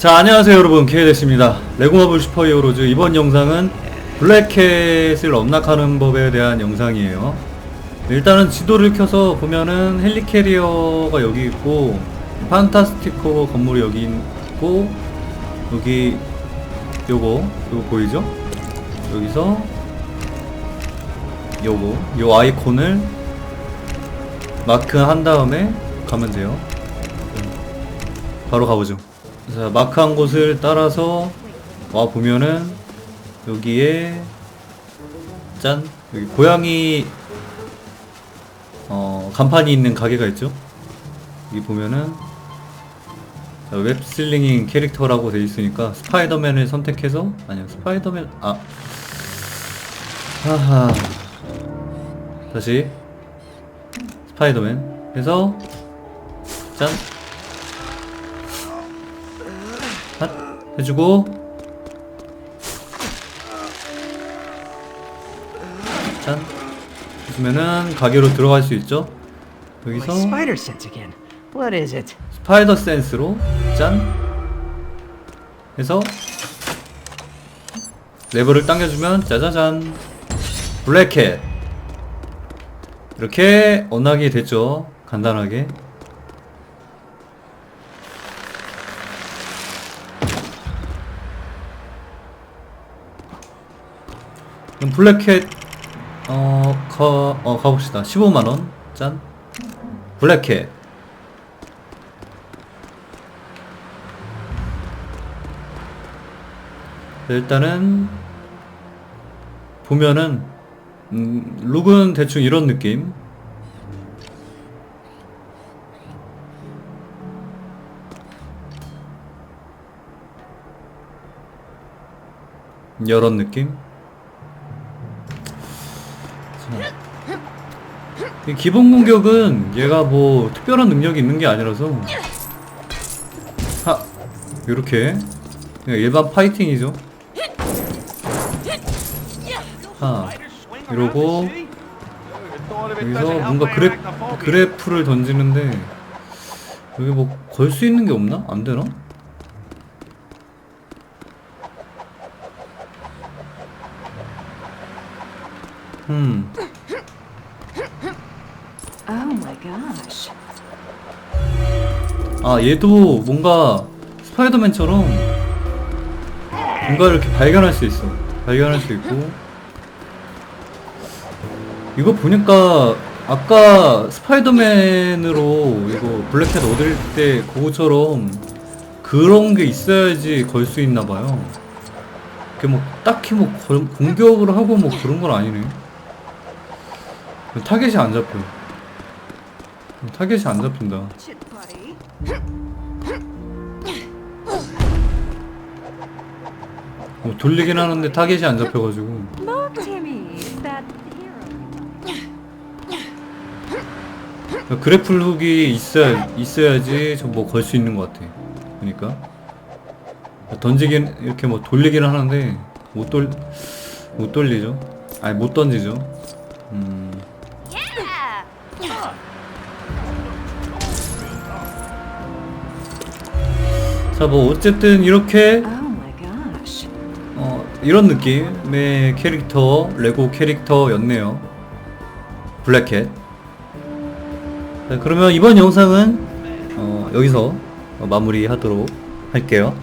자 안녕하세요 여러분. 케이데스입니다. 레고마블 슈퍼히어로즈. 이번 영상은 블랙캣을 언락하는 법에 대한 영상이에요. 일단은 지도를 켜서 보면은 헬리캐리어가 여기 있고 판타스티코 건물이 여기 있고 여기 요거 요거 보이죠? 여기서 요거 요 아이콘을 마크한 다음에 가면 돼요. 바로 가보죠 자, 마크한 곳을 따라서 와 보면은 여기에 짠 여기 고양이 어 간판이 있는 가게가 있죠. 여기 보면은 자, 웹슬링잉 캐릭터라고 돼 있으니까 스파이더맨을 선택해서 아니요 스파이더맨 아 하하. 다시. 스파이더맨. 해서 짠 핫 해주고. 짠. 해주면은 가게로 들어갈 수 있죠? 여기서? 스파이더 센스로. 짠. 해서. 레버를 당겨주면 짜자잔. 블랙캣. 이렇게 언하게 됐죠. 간단하게 그럼 블랙캣 어, 가, 어 가봅시다. 15만원. 짠. 블랙캣 일단은 보면은 음, 룩은 대충 이런 느낌. 이런 느낌 기본 공격은 얘가 뭐 특별한 능력이 있는 게 아니라서 하 이렇게 그냥 일반 파이팅이죠 하 이러고 여기서 뭔가 그래, 그래프를 던지는데 여기 뭐 걸 수 있는 게 없나? 안 되나? 음 아 얘도 뭔가 스파이더맨처럼 뭔가 이렇게 발견할 수 있어. 발견할 수 있고. 이거 보니까 아까 스파이더맨으로 이거 블랙캣 얻을 때 그거처럼 그런 게 있어야지 걸 수 있나 봐요. 그게 뭐 딱히 뭐 걸- 공격을 하고 뭐 그런 건 아니네. 타겟이 안 잡혀 타겟이 안 잡힌다. 뭐 돌리긴 하는데 타겟이 안 잡혀가지고? 그래플 훅이 있어야 있어야지 저 뭐 걸 수 있는 것 같아. 그러니까 던지긴 이렇게 뭐 돌리기는 하는데 못 돌 못 돌리죠. 아니 못 던지죠. 음. 자, 뭐 어쨌든 이렇게 Oh. 어, 이런 느낌의 캐릭터, 레고 캐릭터였네요. 블랙캣. 자, 그러면 이번 영상은 어, 여기서 마무리하도록 할게요.